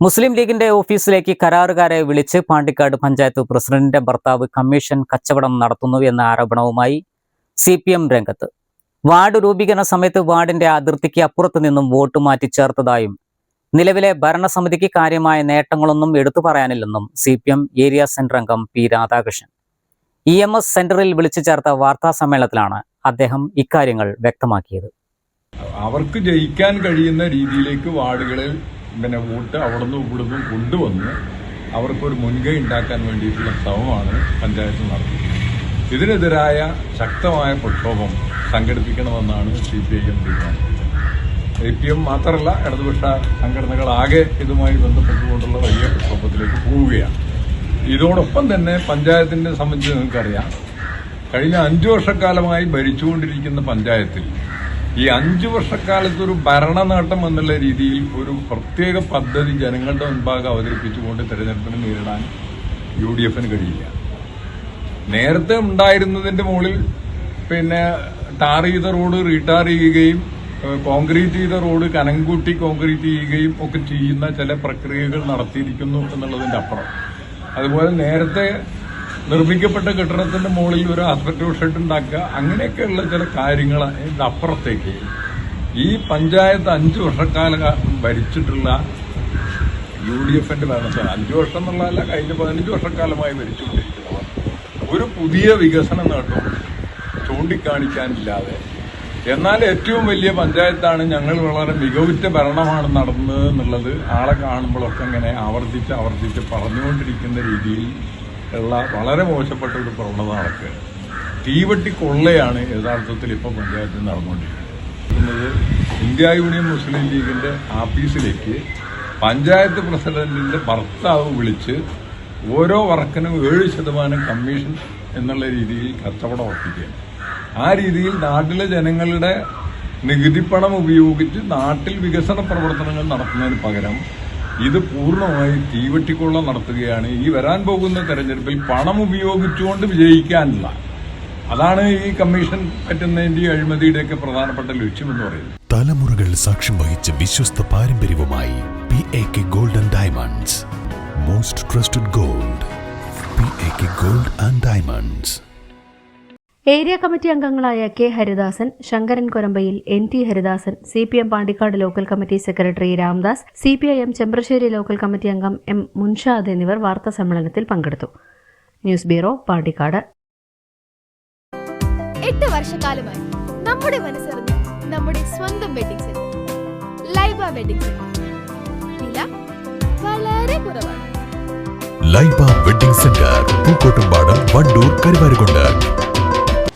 മുസ്ലിം ലീഗിന്റെ ഓഫീസിലേക്ക് കരാറുകാരെ വിളിച്ച് പാണ്ടിക്കാട് പഞ്ചായത്ത് പ്രസിഡന്റിന്റെ ഭർത്താവ് കമ്മീഷൻ കച്ചവടം നടത്തുന്നു എന്ന ആരോപണവുമായി സി പി എം രംഗത്ത്. വാർഡ് രൂപീകരണ സമയത്ത് വാർഡിന്റെ അതിർത്തിക്ക് അപ്പുറത്ത് നിന്നും വോട്ട് മാറ്റി ചേർത്തതായും നിലവിലെ ഭരണസമിതിക്ക് കാര്യമായ നേട്ടങ്ങളൊന്നും എടുത്തു പറയാനില്ലെന്നും C P M area centre അംഗം P Radhakrishnan. E M S സെന്ററിൽ വിളിച്ചു ചേർത്ത വാർത്താ സമ്മേളനത്തിലാണ് അദ്ദേഹം ഇക്കാര്യങ്ങൾ വ്യക്തമാക്കിയത്. അവർക്ക് ജയിക്കാൻ കഴിയുന്ന രീതിയിലേക്ക് വാർഡുകളിൽ പിന്നെ വോട്ട് അവിടുന്ന് ഇവിടുന്ന് കൊണ്ടുവന്ന് അവർക്കൊരു മുൻകൈ ഉണ്ടാക്കാൻ വേണ്ടിയിട്ടുള്ള ശ്രമമാണ് പഞ്ചായത്ത് നടത്തുന്നത്. ഇതിനെതിരായ ശക്തമായ പ്രക്ഷോഭം സംഘടിപ്പിക്കണമെന്നാണ് സി പി ഐ എം തീരുമാനിച്ചത് എ പി എം മാത്രമല്ല ഇടതുപക്ഷ സംഘടനകളാകെ ഇതുമായി ബന്ധപ്പെട്ടുകൊണ്ടുള്ള വലിയ പ്രക്ഷോഭത്തിലേക്ക് പോവുകയാണ്. ഇതോടൊപ്പം തന്നെ പഞ്ചായത്തിനെ സംബന്ധിച്ച് നിങ്ങൾക്കറിയാം കഴിഞ്ഞ അഞ്ചു വർഷക്കാലമായി ഭരിച്ചുകൊണ്ടിരിക്കുന്ന പഞ്ചായത്തിൽ ഈ അഞ്ചു വർഷക്കാലത്ത് ഒരു ഭരണ നേട്ടം എന്നുള്ള രീതിയിൽ ഒരു പ്രത്യേക പദ്ധതി ജനങ്ങളുടെ മുൻപാകെ അവതരിപ്പിച്ചുകൊണ്ട് തെരഞ്ഞെടുപ്പിനെ നേരിടാൻ യു ഡി എഫിന് കഴിയില്ല. നേരത്തെ ഉണ്ടായിരുന്നതിന്റെ മുകളിൽ പിന്നെ ടാർ ചെയ്ത റോഡ് റീടാർ ചെയ്യുകയും കോൺക്രീറ്റ് ചെയ്ത റോഡ് കനംകൂട്ടി കോൺക്രീറ്റ് ചെയ്യുകയും ഒക്കെ ചെയ്യുന്ന ചില പ്രക്രിയകൾ നടത്തിയിരിക്കുന്നു എന്നുള്ളതിന്റെ അപ്പുറം. അതുപോലെ നേരത്തെ നിർമ്മിക്കപ്പെട്ട കെട്ടിടത്തിന്റെ മുകളിൽ ഒരു ആസ്പെക്ടോ ഷെഡ് ഉണ്ടാക്കുക അങ്ങനെയൊക്കെയുള്ള ചില കാര്യങ്ങൾ അപ്പുറത്തേക്ക് ഈ പഞ്ചായത്ത് അഞ്ച് വർഷക്കാലം ഭരിച്ചിട്ടുള്ള യു ഡി എഫിന്റെ ഭരണത്തിൽ അഞ്ചു വർഷം എന്നുള്ളതല്ല കഴിഞ്ഞ പതിനഞ്ച് വർഷക്കാലമായി ഭരിച്ചുകൊണ്ടിരിക്കുന്നവർ ഒരു പുതിയ വികസന നേട്ടവും ചൂണ്ടിക്കാണിക്കാനില്ലാതെ. എന്നാൽ ഏറ്റവും വലിയ പഞ്ചായത്താണ് ഞങ്ങൾ വളരെ മികവുറ്റ ഭരണമാണ് നടന്നത് എന്നുള്ളത് ആളെ കാണുമ്പോഴൊക്കെ ഇങ്ങനെ ആവർത്തിച്ച് ആവർത്തിച്ച് പറഞ്ഞുകൊണ്ടിരിക്കുന്ന രീതിയിൽ ഉള്ള വളരെ മോശപ്പെട്ട ഒരു പ്രവണത നടക്കുക. തീവട്ടി കൊള്ളയാണ് യഥാർത്ഥത്തിൽ ഇപ്പോൾ പഞ്ചായത്തിൽ നടന്നുകൊണ്ടിരിക്കുന്നത്. ഇന്ത്യ യൂണിയൻ മുസ്ലിം ലീഗിന്റെ ആഫീസിലേക്ക് പഞ്ചായത്ത് പ്രസിഡന്റിന്റെ ഭർത്താവ് വിളിച്ച് ഓരോ വർക്കിനും ഏഴ് ശതമാനം കമ്മീഷൻ എന്നുള്ള രീതിയിൽ കച്ചവടം ഉറപ്പിക്കുകയാണ്. ആ രീതിയിൽ നാട്ടിലെ ജനങ്ങളുടെ നികുതിപ്പണം ഉപയോഗിച്ച് നാട്ടിൽ വികസന പ്രവർത്തനങ്ങൾ നടത്തുന്നതിന് പകരം ഇത് പൂർണമായി തീവെട്ടിക്കൊള്ളം നടത്തുകയാണ്. ഈ വരാൻ പോകുന്ന തെരഞ്ഞെടുപ്പിൽ പണം ഉപയോഗിച്ചുകൊണ്ട് വിജയിക്കാനുള്ള അതാണ് ഈ കമ്മീഷൻ പറ്റുന്നതിന്റെ അഴിമതിയുടെ ഒക്കെ പ്രധാനപ്പെട്ട ലക്ഷ്യമെന്ന് പറയുന്നത്. തലമുറകൾ സാക്ഷ്യം വഹിച്ച വിശ്വസ്ത പാരമ്പര്യവുമായി P A K gold and diamonds most trusted gold P A K gold and diamonds area committee അംഗങ്ങളായ K Haridasan Sankaran Korambayil N T Haridasan C P M Pandikkad local committee secretary Ramdas C P I M Chembrasseri local committee അംഗം M Munshad എന്നിവർ വാർത്താ സമ്മേളനത്തിൽ പങ്കെടുത്തു. News bureau Pandikkad. എട്ട് വർഷക്കാലമായി നമ്മുടെ മനസ്സറിഞ്ഞ നമ്മുടെ സ്വന്തം wedding centre Laiba wedding centre വില വളരെ കുറവാണ്. Laiba wedding centre Pookkottumpadam Wandoor Karuvarakundu.